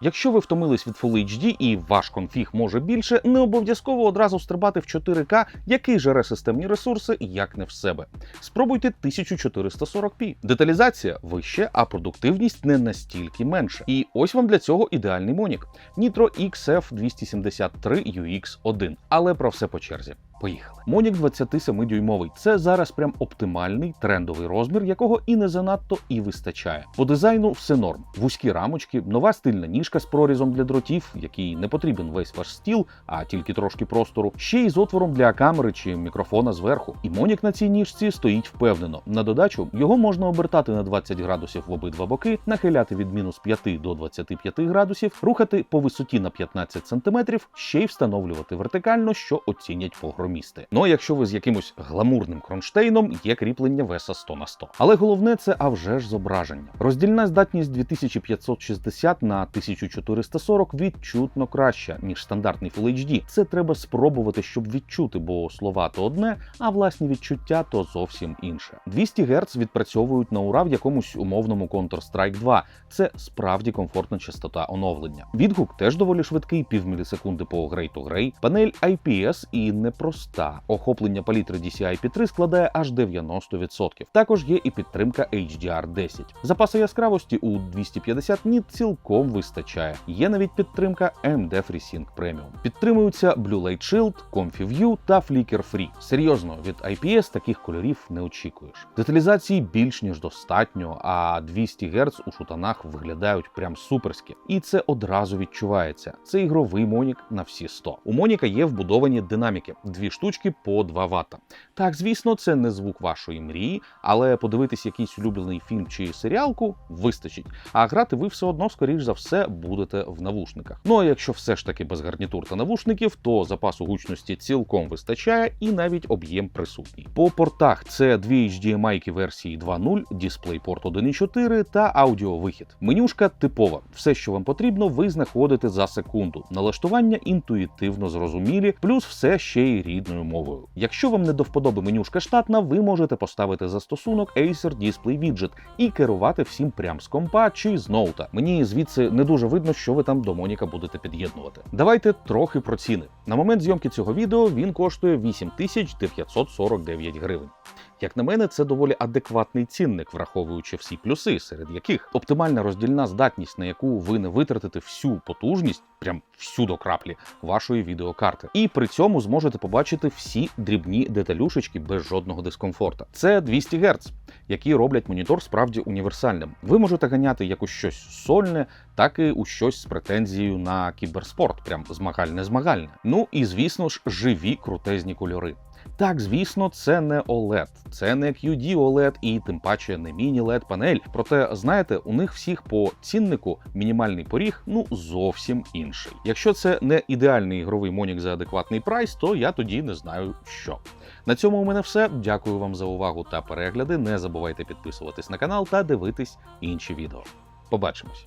Якщо ви втомились від Full HD і ваш конфіг може більше, не обов'язково одразу стрибати в 4К, який жере системні ресурси, як не в себе. Спробуйте 1440p. Деталізація вище, а продуктивність не настільки менше. І ось вам для цього ідеальний монік Nitro XF273 UX1. Але про все по черзі. Поїхали. Монік 27-дюймовий. Це зараз прям оптимальний трендовий розмір, якого і не занадто і вистачає. По дизайну все норм. Вузькі рамочки, нова стильна ніжка з прорізом для дротів, який не потрібен весь ваш стіл, а тільки трошки простору. Ще й з отвором для камери чи мікрофона зверху. І монік на цій ніжці стоїть впевнено. На додачу його можна обертати на 20 градусів в обидва боки, нахиляти від мінус 5 до 25 градусів, рухати по висоті на 15 см, ще й встановлювати вертикально, що оцінять програмісти. Ну а якщо ви з якимось гламурним кронштейном, є кріплення веса 100 на 100. Але головне це а вже ж зображення. Роздільна здатність 2560 на 1440 відчутно краща, ніж стандартний Full HD. Це треба спробувати, щоб відчути, бо слова то одне, а власні відчуття то зовсім інше. 200 Гц відпрацьовують на ура в якомусь умовному Counter-Strike 2. Це справді комфортна частота оновлення. Відгук теж доволі швидкий, півмілісекунди по грей то грей. Панель IPS і непроста. Охоплення палітри DCI-P3 складає аж 90%. Також є і підтримка HDR10. Запасу яскравості у 250 ніт цілком вистачає. Є навіть підтримка AMD FreeSync Premium. Підтримуються Blue Light Shield, ComfyView та Flicker Free. Серйозно, від IPS таких кольорів не очікуєш. Деталізації більш ніж достатньо, а 200 Гц у шутанах виглядають прям суперськи. І це одразу відчувається. Це ігровий монік на всі 100. У моніка є вбудовані динаміки, дві штучки по 2 Вт. Так, звісно, це не звук вашої мрії, але подивитись якийсь улюблений фільм чи серіалку вистачить. А грати ви все одно, скоріш за все, будете в навушниках. Ну а якщо все ж таки без гарнітур та навушників, то запасу гучності цілком вистачає і навіть об'єм присутній. По портах це дві HDMI версії 2.0, DisplayPort 1.4 та аудіовихід. Менюшка типова. Все, що вам потрібно, ви знаходите за секунду. Налаштування інтуїтивно зрозумілі, плюс все ще й рідною мовою. Якщо вам не до вподоби менюшка штатна, ви можете поставити застосунок Acer Display Widget і керувати всім прям з компа чи з ноута. Мені звідси не дуже видно, що ви там до Моніка будете під'єднувати. Давайте трохи про ціни. На момент зйомки цього відео він коштує 8949 гривень. Як на мене, це доволі адекватний цінник, враховуючи всі плюси, серед яких оптимальна роздільна здатність, на яку ви не витратите всю потужність, прям всю до краплі вашої відеокарти, і при цьому зможете побачити всі дрібні деталюшечки без жодного дискомфорта. Це 200 Гц, які роблять монітор справді універсальним. Ви можете ганяти як у щось сольне, так і у щось з претензією на кіберспорт, прям змагальне-змагальне. Ну і звісно ж, живі крутезні кольори. Так, звісно, це не OLED, це не QD OLED і тим паче не міні-LED панель. Проте, знаєте, у них всіх по ціннику мінімальний поріг ну зовсім інший. Якщо це не ідеальний ігровий монік за адекватний прайс, то я тоді не знаю що. На цьому у мене все. Дякую вам за увагу та перегляди. Не забувайте підписуватись на канал та дивитись інші відео. Побачимось!